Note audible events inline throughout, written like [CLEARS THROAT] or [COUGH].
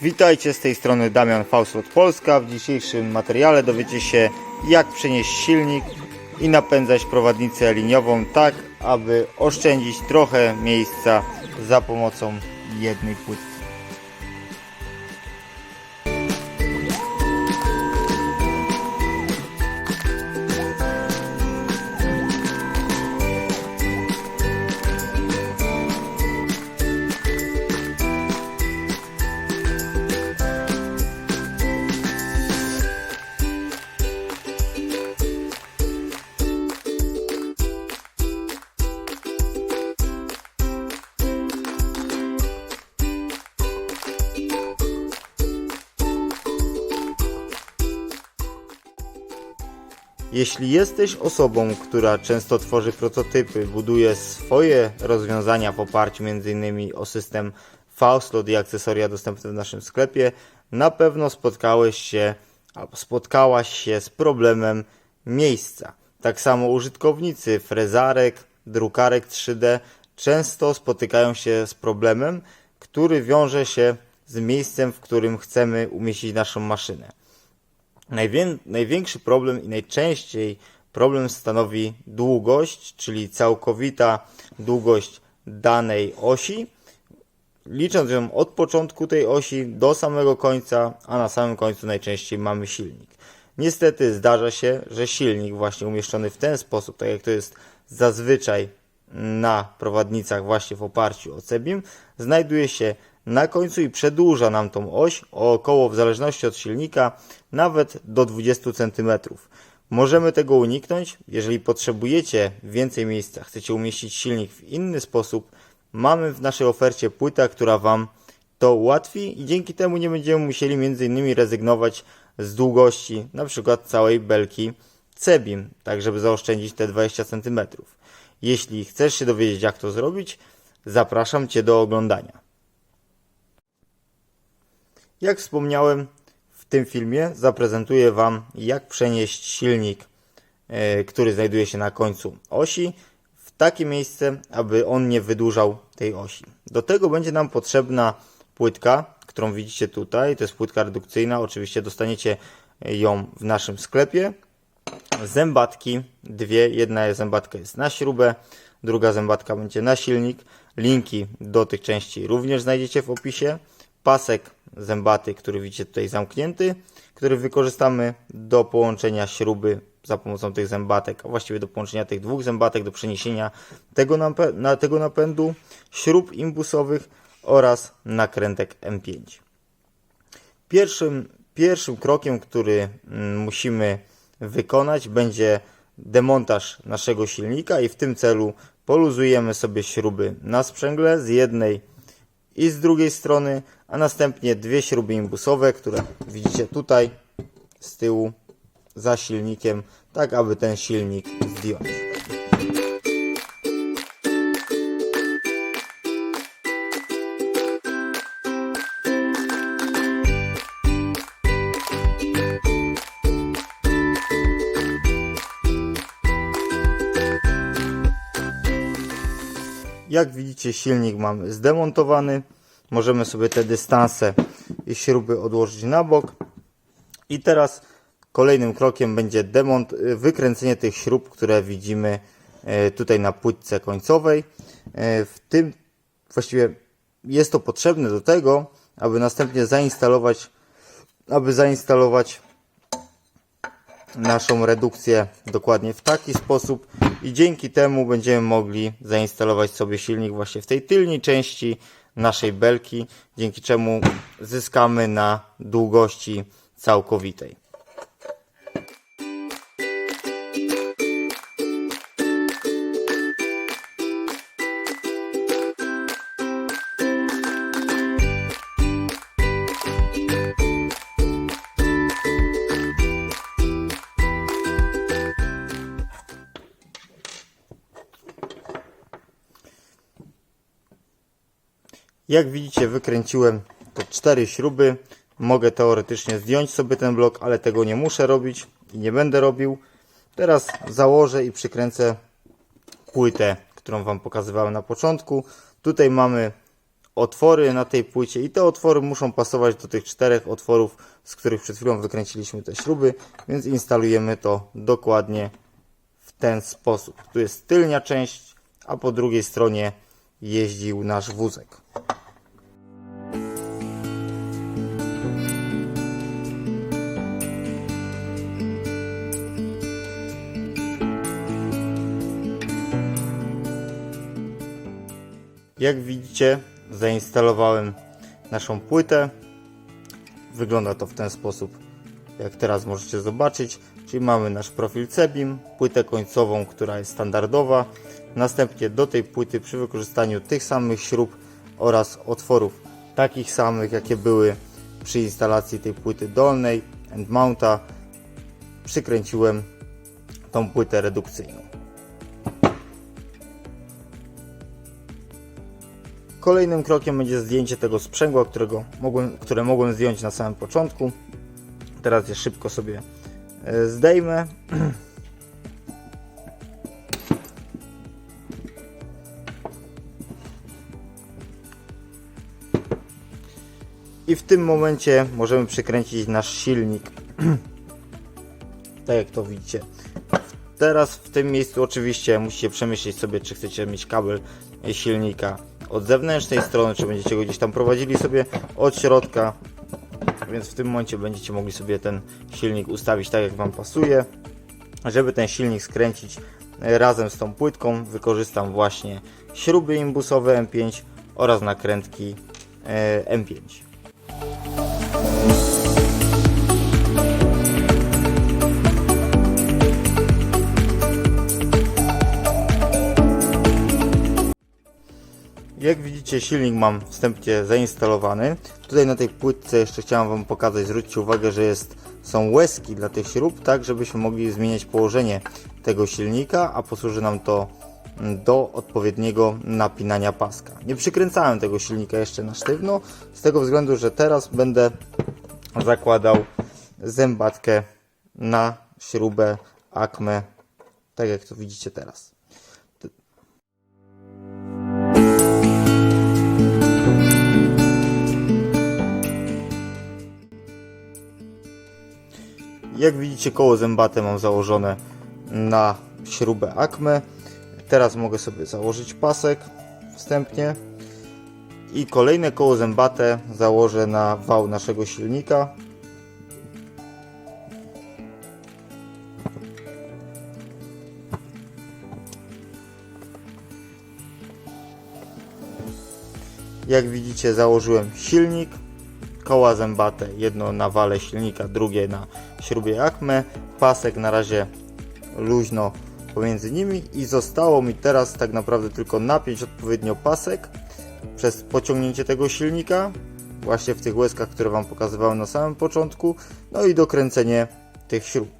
Witajcie z tej strony Damian Fauslot Polska. W dzisiejszym materiale dowiecie się jak przenieść silnik i napędzać prowadnicę liniową tak, aby oszczędzić trochę miejsca za pomocą jednej płytki. Jeśli jesteś osobą, która często tworzy prototypy, buduje swoje rozwiązania w oparciu m.in. o system Faustlot i akcesoria dostępne w naszym sklepie, na pewno spotkałeś się albo spotkałaś się z problemem miejsca. Tak samo użytkownicy frezarek, drukarek 3D często spotykają się z problemem, który wiąże się z miejscem, w którym chcemy umieścić naszą maszynę. Najwię- największy problem i najczęściej problem stanowi długość, czyli całkowita długość danej osi, licząc ją od początku tej osi do samego końca, a na samym końcu najczęściej mamy silnik. Niestety zdarza się, że silnik właśnie umieszczony w ten sposób, tak jak to jest zazwyczaj na prowadnicach właśnie w oparciu o Cebim, znajduje się na końcu i przedłuża nam tą oś o około, w zależności od silnika, nawet do 20 cm. Możemy tego uniknąć, jeżeli potrzebujecie więcej miejsca, chcecie umieścić silnik w inny sposób, mamy w naszej ofercie płytę, która Wam to ułatwi i dzięki temu nie będziemy musieli innymi rezygnować z długości przykład całej belki Cebim, tak żeby zaoszczędzić te 20 cm. Jeśli chcesz się dowiedzieć jak to zrobić, zapraszam Cię do oglądania. Jak wspomniałem, w tym filmie zaprezentuję Wam, jak przenieść silnik, e, który znajduje się na końcu osi, w takie miejsce, aby on nie wydłużał tej osi. Do tego będzie nam potrzebna płytka, którą widzicie tutaj. To jest płytka redukcyjna. Oczywiście dostaniecie ją w naszym sklepie. Zębatki, dwie. Jedna zębatka jest na śrubę, druga zębatka będzie na silnik. Linki do tych części również znajdziecie w opisie. Pasek zębaty, który widzicie tutaj zamknięty, który wykorzystamy do połączenia śruby za pomocą tych zębatek, a właściwie do połączenia tych dwóch zębatek, do przeniesienia tego, na, tego napędu, śrub imbusowych oraz nakrętek M5. Pierwszym, pierwszym krokiem, który mm, musimy wykonać, będzie demontaż naszego silnika i w tym celu poluzujemy sobie śruby na sprzęgle z jednej i z drugiej strony, a następnie dwie śruby imbusowe, które widzicie tutaj z tyłu za silnikiem, tak aby ten silnik zdjąć. Jak widzicie silnik mamy zdemontowany. Możemy sobie te dystanse i śruby odłożyć na bok. I teraz kolejnym krokiem będzie demont, wykręcenie tych śrub, które widzimy y, tutaj na płytce końcowej. Y, W tym właściwie jest to potrzebne do tego, aby następnie zainstalować, aby zainstalować naszą redukcję dokładnie w taki sposób i dzięki temu będziemy mogli zainstalować sobie silnik właśnie w tej tylnej części naszej belki, dzięki czemu zyskamy na długości całkowitej. Jak widzicie, wykręciłem te cztery śruby. Mogę teoretycznie zdjąć sobie ten blok, ale tego nie muszę robić i nie będę robił. Teraz założę i przykręcę płytę, którą Wam pokazywałem na początku. Tutaj mamy otwory na tej płycie i te otwory muszą pasować do tych czterech otworów, z których przed chwilą wykręciliśmy te śruby, więc instalujemy to dokładnie w ten sposób. Tu jest tylnia część, a po drugiej stronie jeździł nasz wózek. Jak widzicie, zainstalowałem naszą płytę. Wygląda to w ten sposób, jak teraz możecie zobaczyć. Czyli mamy nasz profil Cebim, płytę końcową, która jest standardowa. Następnie do tej płyty przy wykorzystaniu tych samych śrub oraz otworów takich samych, jakie były przy instalacji tej płyty dolnej end mounta, przykręciłem tą płytę redukcyjną. Kolejnym krokiem będzie zdjęcie tego sprzęgła, którego mogłem, które mogłem zdjąć na samym początku. Teraz je szybko sobie e, zdejmę. [CLEARS THROAT] I w tym momencie możemy przykręcić nasz silnik. [CLEARS THROAT] tak jak to widzicie. Teraz w tym miejscu oczywiście musicie przemyśleć sobie, czy chcecie mieć kabel silnika od zewnętrznej strony, czy będziecie go gdzieś tam prowadzili sobie od środka. Więc w tym momencie będziecie mogli sobie ten silnik ustawić tak jak Wam pasuje. Żeby ten silnik skręcić e, razem z tą płytką, wykorzystam właśnie śruby imbusowe M5 oraz nakrętki e, M5. Jak widzicie silnik mam wstępnie zainstalowany. Tutaj na tej płytce jeszcze chciałem Wam pokazać, zwróćcie uwagę, że jest, są łezki dla tych śrub, tak żebyśmy mogli zmieniać położenie tego silnika, a posłuży nam to do odpowiedniego napinania paska. Nie przykręcałem tego silnika jeszcze na sztywno, z tego względu, że teraz będę zakładał zębatkę na śrubę Acme, tak jak to widzicie teraz. Jak widzicie koło zębate mam założone na śrubę Acme. Teraz mogę sobie założyć pasek wstępnie. I kolejne koło zębate założę na wał naszego silnika. Jak widzicie założyłem silnik, koła zębate, jedno na wale silnika, drugie na śrubie Acme, pasek na razie luźno pomiędzy nimi i zostało mi teraz tak naprawdę tylko napiąć odpowiednio pasek przez pociągnięcie tego silnika właśnie w tych łezkach, które Wam pokazywałem na samym początku, no i dokręcenie tych śrub.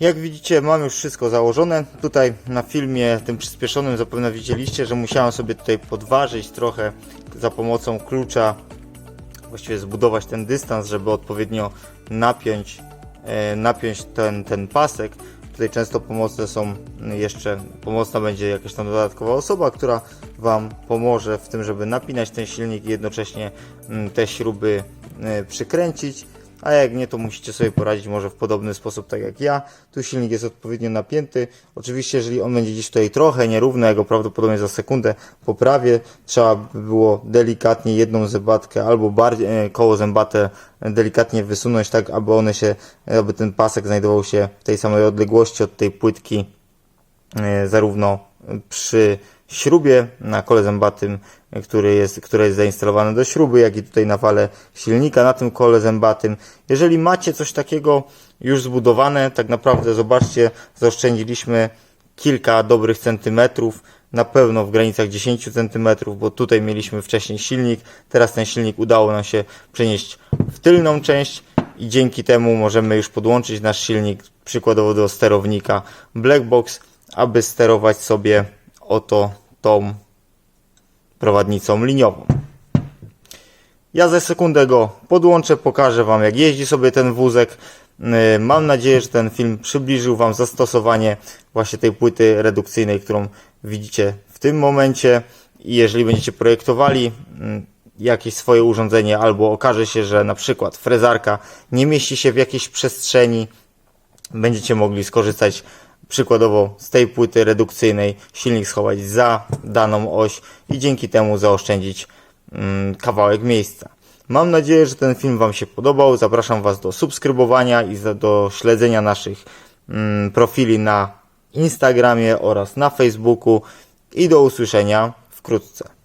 Jak widzicie, mam już wszystko założone. Tutaj na filmie tym przyspieszonym zapewne widzieliście, że musiałem sobie tutaj podważyć trochę za pomocą klucza, właściwie zbudować ten dystans, żeby odpowiednio napiąć, e, napiąć ten, ten pasek. Tutaj często pomocne są jeszcze, pomocna będzie jakaś tam dodatkowa osoba, która Wam pomoże w tym, żeby napinać ten silnik i jednocześnie mm, te śruby e, przykręcić a jak nie, to musicie sobie poradzić może w podobny sposób, tak jak ja. Tu silnik jest odpowiednio napięty. Oczywiście, jeżeli on będzie gdzieś tutaj trochę nierówny, ja go prawdopodobnie za sekundę poprawię, trzeba by było delikatnie jedną zębatkę albo bardziej, e, koło zębate delikatnie wysunąć, tak aby one się, aby ten pasek znajdował się w tej samej odległości od tej płytki, e, zarówno przy śrubie, na kole zębatym, który jest, które jest zainstalowane do śruby, jak i tutaj na wale silnika na tym kole zębatym. Jeżeli macie coś takiego już zbudowane, tak naprawdę zobaczcie, zaoszczędziliśmy kilka dobrych centymetrów, na pewno w granicach 10 centymetrów, bo tutaj mieliśmy wcześniej silnik, teraz ten silnik udało nam się przenieść w tylną część i dzięki temu możemy już podłączyć nasz silnik przykładowo do sterownika Blackbox, aby sterować sobie oto tą prowadnicą liniową. Ja za sekundę go podłączę, pokażę Wam jak jeździ sobie ten wózek. Yy, Mam nadzieję, że ten film przybliżył Wam zastosowanie właśnie tej płyty redukcyjnej, którą widzicie w tym momencie. I jeżeli będziecie projektowali yy, jakieś swoje urządzenie albo okaże się, że na przykład frezarka nie mieści się w jakiejś przestrzeni, będziecie mogli skorzystać przykładowo z tej płyty redukcyjnej, silnik schować za daną oś i dzięki temu zaoszczędzić mm, kawałek miejsca. Mam nadzieję, że ten film Wam się podobał. Zapraszam Was do subskrybowania i do śledzenia naszych mm, profili na Instagramie oraz na Facebooku i do usłyszenia wkrótce.